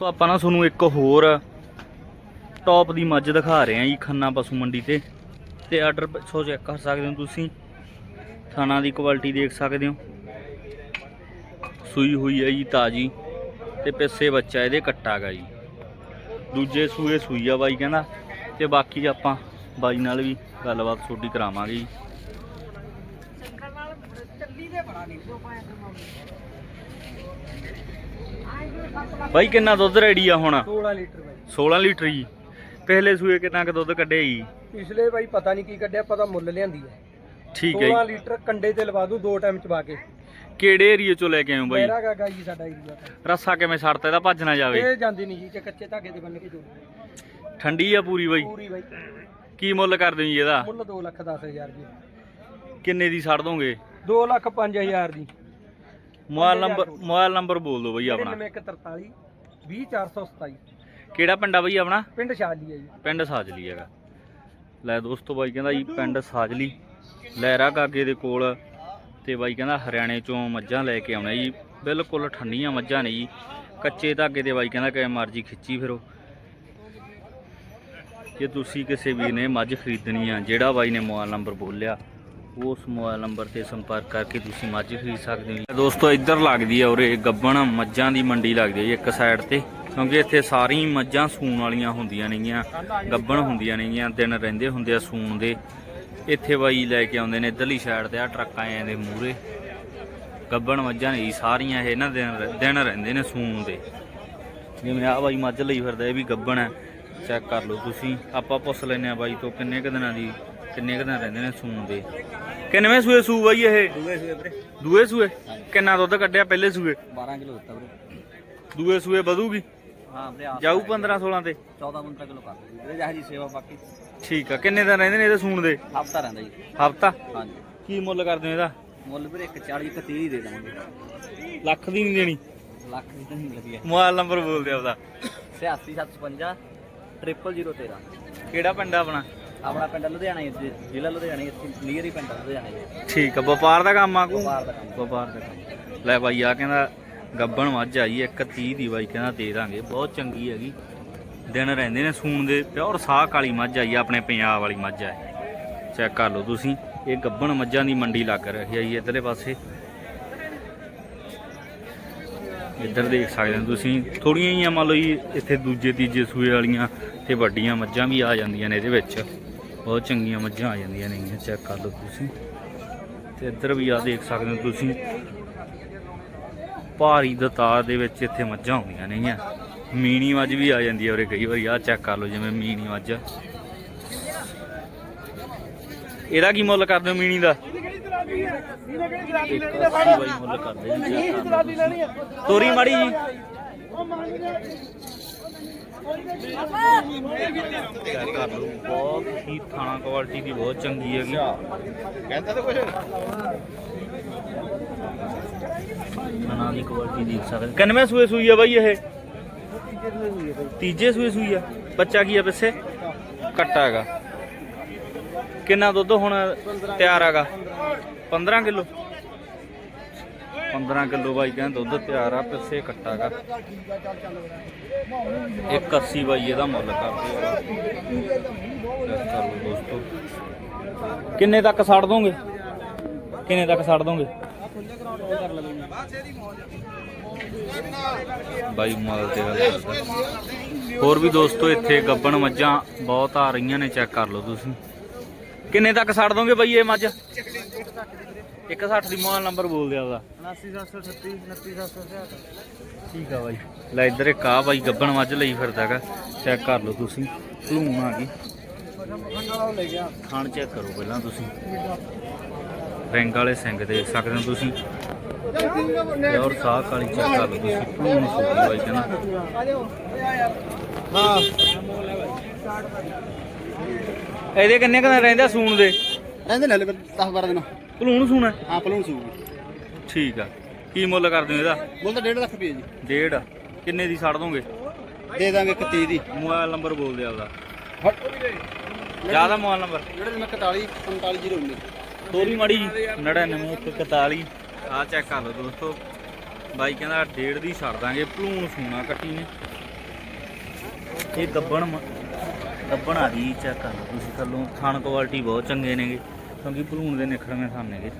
ਸੋ ਆਪਾਂ ਨਾ ਤੁਹਾਨੂੰ ਇੱਕ ਹੋਰ ਟੌਪ ਦੀ ਮੱਝ ਦਿਖਾ ਰਹੇ ਹਾਂ ਜੀ ਖੰਨਾ ਪਸ਼ੂ ਮੰਡੀ ਤੇ। ਤੇ ਆਰਡਰ ਪਿੱਛੋਂ ਚੈੱਕ ਕਰ ਸਕਦੇ ਹੋ ਤੁਸੀਂ। ਥਾਣਾ ਦੀ ਕੁਆਲਿਟੀ ਦੇਖ ਸਕਦੇ ਹੋ। ਸੂਈ ਹੋਈ ਹੈ ਜੀ ਤਾਜੀ ਤੇ ਪਿੱਛੇ ਬੱਚਾ ਇਹਦੇ ਕੱਟਾ ਗਾ ਜੀ। ਦੂਜੇ ਸੂਏ ਸੂਈ ਆ ਬਾਈ ਕਹਿੰਦਾ। ਤੇ ਬਾਕੀ ਆਪਾਂ ਬਾਈ ਨਾਲ ਵੀ ਗੱਲਬਾਤ ਛੋਟੀ ਕਰਾਵਾਂਗੇ ਜੀ। ਬਾਈ ਕਿੰਨਾ ਦੁੱਧ ਰੈਡੀ ਆ ਹੁਣ? 16 ਲੀਟਰ ਬਾਈ। 16 ਲੀਟਰ ਜੀ। ਪਹਿਲੇ ਸੂਏ ਕਿੰਨਾ ਕੁ ਦੁੱਧ ਕੱਢਿਆ ਜੀ? ਪਿਛਲੇ ਬਾਈ ਪਤਾ ਨਹੀਂ ਕੀ ਕੱਢਿਆ ਪਤਾ ਮੁੱਲ ਲਿਆਂਦੀ ਹੈ ਠੀਕ ਹੈ 16 ਜੀ ਲੀਟਰ ਕੰਡੇ ਤੇ ਲਵਾ ਦੂ ਦੋ ਟਾਈਮ ਚਵਾ ਕੇ। ਕਿਹੜੇ ਏਰੀਏ ਚੋਂ ਲੈ ਕੇ ਹੋ ਬਾਈ? ਮੇਰਾ ਗਾਗਾ ਜੀ ਸਾਡਾ ਏਰੀਆ ਰੱਸਾ ਕਿਵੇਂ ਛੱਡਤਾ ਇਹਦਾ ਭੱਜ ਨਾ ਜਾਵੇ। ਇਹ ਜਾਂਦੀ ਨਹੀਂ ਜੀ ਕਿ ਕੱਚੇ ਧਾਗੇ ਤੇ ਬੰਨ ਕੇ ਜੋੜ ਠੰਡੀ ਆ ਪੂਰੀ ਬਾਈ? ਪੂਰੀ ਬਾਈ। ਕੀ ਮੁੱਲ ਕਰਦੇ ਹੋ ਜੀ ਇਹਦਾ? ਮੁੱਲ 2 ਲੱਖ 10 ਹਜ਼ਾਰ ਜੀ ਕਿੰਨੇ ਦੀ ਛੱਡ ਦੋਗੇ 2 ਲੱਖ 5 ਹਜ਼ਾਰ ਦੀ। ਮੋਬਾਈਲ ਨੰਬਰ ਮੋਬਾਈਲ ਨੰਬਰ ਬੋਲ ਦਿਓ ਬਾਈ ਆਪਣਾ। 9143 20427 ਕਿਹੜਾ ਪਿੰਡ ਆ ਬਾਈ ਆਪਣਾ? ਪਿੰਡ ਸ਼ਾਲੀ ਹੈ ਜੀ। ਪਿੰਡ ਸਾਜਲੀ ਹੈਗਾ। ਲੈ ਦੋਸਤੋ ਬਾਈ ਕਹਿੰਦਾ ਜੀ ਪਿੰਡ ਸਾਜਲੀ। ਲਹਿਰਾ ਕਾਗੇ ਦੇ ਕੋਲ। ਤੇ ਬਾਈ ਕਹਿੰਦਾ ਹਰਿਆਣੇ ਚੋਂ ਮੱਝਾਂ ਲੈ ਕੇ ਆਉਣਾ ਜੀ। ਬਿਲਕੁਲ ਠੰਡੀਆਂ ਮੱਝਾਂ ਨੇ ਜੀ। ਕੱਚੇ ਧਾਗੇ ਦੇ ਬਾਈ ਕਹਿੰਦਾ ਕਿ ਮਰਜ਼ੀ ਖਿੱਚੀ ਫਿਰੋ। ਜੇ ਤੁਸੀਂ ਕਿਸੇ ਵੀਰ ਨੇ ਮੱਝ ਖਰੀਦਣੀ ਆ ਜਿਹੜਾ ਬਾਈ ਨੇ ਮੋਬਾਈਲ ਨੰਬਰ ਬੋਲਿਆ ਉਸ ਮੋਬਾਈਲ ਨੰਬਰ ਤੇ ਸੰਪਰਕ ਕਰਕੇ ਤੁਸੀਂ ਮੱਝ ਖਰੀਦ ਸਕਦੇ ਹੋ। ਦੋਸਤੋ, ਇੱਧਰ ਲੱਗਦੀ ਆ ਉਰੇ ਗੱਬਣ, ਮੱਝਾਂ ਦੀ ਮੰਡੀ ਲੱਗਦੀ ਹੈ ਜੀ ਇੱਕ ਸਾਈਡ ਤੇ, ਕਿਉਂਕਿ ਇੱਥੇ ਸਾਰੀ ਮੱਝਾਂ ਸੂਣ ਵਾਲੀਆਂ ਹੁੰਦੀਆਂ ਨੇਗੀਆਂ, ਗੱਬਣ ਹੁੰਦੀਆਂ ਨੇਗੀਆਂ, ਦਿਨ ਰਹਿੰਦੇ ਹੁੰਦੇ ਆ ਸੂਣ ਦੇ। ਇੱਥੇ ਬਾਈ ਲੈ ਕੇ ਆਉਂਦੇ ਨੇ ਇੱਧਰਲੀ ਸਾਈਡ ਤੇ ਆ ਟਰੱਕਾਂ ਆਏ ਦੇ ਮੂਰੇ ਗੱਬਣ, ਮੱਝਾਂ ਨੇ ਜੀ ਸਾਰੀਆਂ ਇਹ ਨਾ ਦਿਨ ਦਿਨ ਰਹਿੰਦੇ ਨੇ ਸੂਣ ਦੇ। ਜਿਵੇਂ ਆ ਬਾਈ ਮੱਝ ਲਈ ਫਿਰਦਾ, ਇਹ ਵੀ ਗੱਬਣ ਹੈ ਚੈੱਕ ਕਰ ਲਓ ਤੁਸੀਂ। ਆਪਾਂ ਪੁੱਛ ਲੈਨੇ ਆ ਬਾਈ ਤੋਂ, ਕਿੰਨੇ ਕੁ ਦਿਨਾਂ ਦੀ ਕਿੰਨੇ ਕੁ ਦਿਨ ਰਹਿੰਦੇ ਨੇ ਸੂਣ ਦੇ? ਕਿੰਨਵੇਂ ਸੂਏ ਸੂ ਬਾਈ ਇਹ? ਦੂਏ ਸੂਏ ਵੀਰੇ। ਦੂਏ ਸੂਏ? ਕਿੰਨਾ ਦੁੱਧ ਕੱਢਿਆ ਪਹਿਲੇ ਸੂਏ? 12 ਕਿਲੋ ਦਿੱਤਾ ਵੀਰੇ। ਦੂਏ ਸੂਏ ਵਧੂਗੀ? ਹਾਂ ਵੀਰੇ ਜਾਊ 15 16 ਤੇ? 14 15 ਕਿਲੋ ਕਰ ਦਿਓ। ਵੀਰੇ ਜਹਾਂ ਜੀ ਸੇਵਾ ਬਾਕੀ। ਠੀਕ ਆ ਕਿੰਨੇ ਦਿਨ ਰਹਿੰਦੇ ਨੇ ਇਹਦੇ ਸੂਣ ਦੇ? ਹਫਤਾ ਰਹਿੰਦਾ ਜੀ। ਹਫਤਾ? ਹਾਂਜੀ। ਕੀ ਮੁੱਲ ਕਰਦੇ ਹੋ ਇਹਦਾ? ਮੁੱਲ ਵੀਰੇ 1 40 ਇੱਕ 30 ਦੇ ਦਾਂਗੇ ਲੱਖ ਦੀ ਨਹੀਂ ਦੇਣੀ? ਲੱਖ ਦੀ ਤਾਂ ਨਹੀਂ ਲੱਗੀ ਮੋਬਾਈਲ ਨੰਬਰ ਬੋਲ ਦੇ ਆਪਦਾ 86 755 0013 ਕਿਹੜਾ ਪਿੰਡ ਆ ਆਪਣਾ? ਆਪਣਾ ਪਿੰਡ ਲੁਧਿਆਣਾ ਹੀ ਇੱਥੇ, ਜ਼ਿਲ੍ਹਾ ਲੁਧਿਆਣਾ ਹੀ, ਇੱਥੇ ਨੀਅਰ ਹੀ ਪਿੰਡ ਆ ਲੁਧਿਆਣਾ ਜੀ ਠੀਕ ਆ ਵਪਾਰ ਦਾ ਕੰਮ ਆ ਕੋ ਵਪਾਰ ਦਾ ਕੰਮ। ਵਪਾਰ ਦਾ ਕੰਮ। ਲੈ ਬਾਈ ਆ ਕਹਿੰਦਾ ਗੱਬਣ ਮੱਝ ਆਈ ਇੱਕ 30 ਦੀ ਬਾਈ ਕਹਿੰਦਾ ਦੇ ਦਾਂਗੇ। ਬਹੁਤ ਚੰਗੀ ਹੈਗੀ। ਦਿਨ ਰਹਿੰਦੇ ਨੇ ਸੂਣ ਦੇ ਪਿਓਰ ਸਾਹ ਕਾਲੀ ਮੱਝ ਆਈ ਆ ਆਪਣੇ ਪੰਜਾਬ ਵਾਲੀ ਮੱਝ ਆ ਚੈੱਕ ਕਰ ਲਓ ਤੁਸੀਂ ਇਹ ਗੱਬਣ ਮੱਝਾਂ ਦੀ ਮੰਡੀ ਲੱਗ ਰਹੀ ਹੈ ਜੀ ਇੱਧਰਲੇ ਪਾਸੇ। ਇੱਧਰ ਦੇਖ ਸਕਦੇ ਹੋ ਤੁਸੀਂ। ਥੋੜੀਆਂ ਹੀ ਮੰਨ ਲਓ ਜੀ, ਇੱਥੇ ਦੂਜੇ ਤੀਜੇ ਸੂਏ ਵਾਲੀਆਂ ਤੇ ਵੱਡੀਆਂ ਮੱਝਾਂ ਵੀ ਆ ਜਾਂਦੀਆਂ ਨੇ ਇਹਦੇ ਵਿੱਚ। ਬਹੁਤ ਚੰਗੀਆਂ ਮੱਝਾਂ ਆ ਜਾਂਦੀਆਂ ਨੇ ਚੈੱਕ ਕਰ ਲਓ ਤੁਸੀਂ। ਤੇ ਇੱਧਰ ਵੀ ਆ ਦੇਖ ਸਕਦੇ ਹੋ ਤੁਸੀਂ। ਭਾਰੀ ਦਤਾਰ ਦੇ ਵਿੱਚ ਇੱਥੇ ਮੱਝਾਂ ਹੁੰਦੀਆਂ ਨੇਗੀਆਂ ਮੀਣੀ ਮੱਝ ਵੀ ਆ ਜਾਂਦੀ ਹੈ ਉਰੇ ਕਈ ਵਾਰੀ ਆ ਚੈੱਕ ਕਰ ਲਓ ਜਿਵੇਂ ਮੀਣੀ ਮੱਝ ਇਹਦਾ ਕੀ ਮੁੱਲ ਕਰਦੇ ਹੋ ਮੀਣੀ ਦਾ? ਬਾਈ ਮੁੱਲ ਕਰਦੇ। ਤੋਰੀ ਮਾੜੀ ਜੀ। ਚੈੱਕ ਕਰ ਲਓ ਬਹੁਤ ਹੀ ਥਾਣਾ ਕੁਆਲਿਟੀ ਦੀ ਬਹੁਤ ਚੰਗੀ ਹੈਗੀ ਕਹਿੰਦਾ ਤਾਂ ਕੁਝ ਖਾਣਾ ਦੀ ਕੁਆਲਿਟੀ ਦੇਖ ਸਕਦੇ। ਕਿੰਨਵੇਂ ਸੂਏ ਸੂਈ ਆ ਬਾਈ ਇਹ? ਤੀਜੇ ਸੂਏ ਸੂਈ ਆ। ਬੱਚਾ ਕੀ ਆ ਪਿੱਛੇ? ਕੱਟਾ ਹੈਗਾ। ਕਿੰਨਾ ਦੁੱਧ ਹੁਣ ਤਿਆਰ ਹੈਗਾ? 15 ਕਿਲੋ। 15 ਕਿਲੋ ਬਾਈ ਕਹਿੰਦਾ ਦੁੱਧ ਤਿਆਰ ਆ, ਪਿੱਛੇ ਕੱਟਾ ਹੈਗਾ 180 ਬਾਈ ਇਹਦਾ ਮੁੱਲ ਕਰਦੇ ਆ। ਦੋਸਤੋ। ਕਿੰਨੇ ਤੱਕ ਛੱਡ ਦੋਗੇ? ਕਿੰਨੇ ਤੱਕ ਛੱਡ ਦੋਗੇ? ਬਾਈ ਮਾਲ ਤੇ ਹੋਰ ਵੀ ਦੋਸਤੋ ਇੱਥੇ ਗੱਬਣ ਮੱਝਾਂ ਬਹੁਤ ਆ ਰਹੀਆਂ ਨੇ, ਚੈੱਕ ਕਰ ਲਓ ਤੁਸੀਂ। ਕਿੰਨੇ ਤੱਕ ਛੱਡ ਦੋਗੇ ਬਾਈ ਇਹ ਮੱਝ? 160 ਦੀ ਮੋਬਾਈਲ ਨੰਬਰ ਬੋਲ ਦਿਆ ਉਹਦਾ 79738 29768 ਠੀਕ ਆ ਬਾਈ। ਲੈ ਇੱਧਰ ਇੱਕ ਆ ਬਾਈ ਗੱਬਣ ਮੱਝ ਲਈ ਫਿਰਦਾ ਹੈਗਾ। ਚੈੱਕ ਕਰ ਲਓ ਤੁਸੀਂ ਭਲੂਣ ਆ ਗਈ। ਖਾਣ ਚੈੱਕ ਕਰੋ ਪਹਿਲਾਂ ਤੁਸੀਂ। ਰਿੰਗ ਵਾਲੇ ਸਿੰਘ ਦੇਖ ਸਕਦੇ ਹੋ ਤੁਸੀਂ। ਔਰ ਸਾਹ ਕਾਲੀ ਚੈੱਕ ਕਰ ਲਓ ਤੁਸੀਂ। ਭਲੂਣ ਸੂਈ ਬਾਈ ਕਹਿੰਦਾ। ਹਾਂ। ਇਹਦੇ ਕਿੰਨੇ ਕਦਾਂ ਰਹਿੰਦਾ ਸੂਣ ਦੇ? ਰਹਿੰਦੇ ਨੇ ਹਲੇ 10 12 ਦਿਨ। ਭਲੂਣ ਸੂਣਾ ਹਾਂ ਪਲੂਣ ਸੂਗੀ ਠੀਕ ਆ। ਕੀ ਮੁੱਲ ਕਰਦੇ ਹੋ ਇਹਦਾ? ਮੁੱਲ ਤਾਂ 1.5 ਲੱਖ ਰੁਪਏ ਜੀ। ਡੇਢ। ਕਿੰਨੇ ਦੀ ਛੱਡ ਦੋਗੇ? ਦੇ ਦਾਂਗੇ 31 ਦੀ। ਮੋਬਾਈਲ ਨੰਬਰ ਬੋਲ ਉਹਦਾ ਹਟ ਜ਼ਿਆਦਾ ਮੋਬਾਈਲ ਨੰਬਰ? ਜਿਹੜੇ ਮੈਂ 41 45 019 ਤੋਰੀ ਮਾੜੀ 9941 ਆ ਚੈੱਕ ਕਰ ਲਓ ਦੋਸਤੋ। ਬਾਈ ਕਹਿੰਦਾ ਡੇਢ ਦੀ ਛੱਡ ਦਾਂਗੇ। ਭਲੂਣ ਸੂਣਾ ਕੱਟੀ ਨੇ। ਇਹ ਗੱਬਣ ਮ- ਗੱਬਣ ਆ ਗਈ ਚੈੱਕ ਕਰ ਲਓ। ਤੁਸੀਂ ਥੱਲੋਂ ਥਣ ਕੁਆਲਿਟੀ ਬਹੁਤ ਚੰਗੇ ਨੇਗੇ, ਕਿਉਂਕਿ ਭਲੂਣ ਦੇ ਨਿਖੜਵੇਂ ਥਣ ਨੇਗੇ।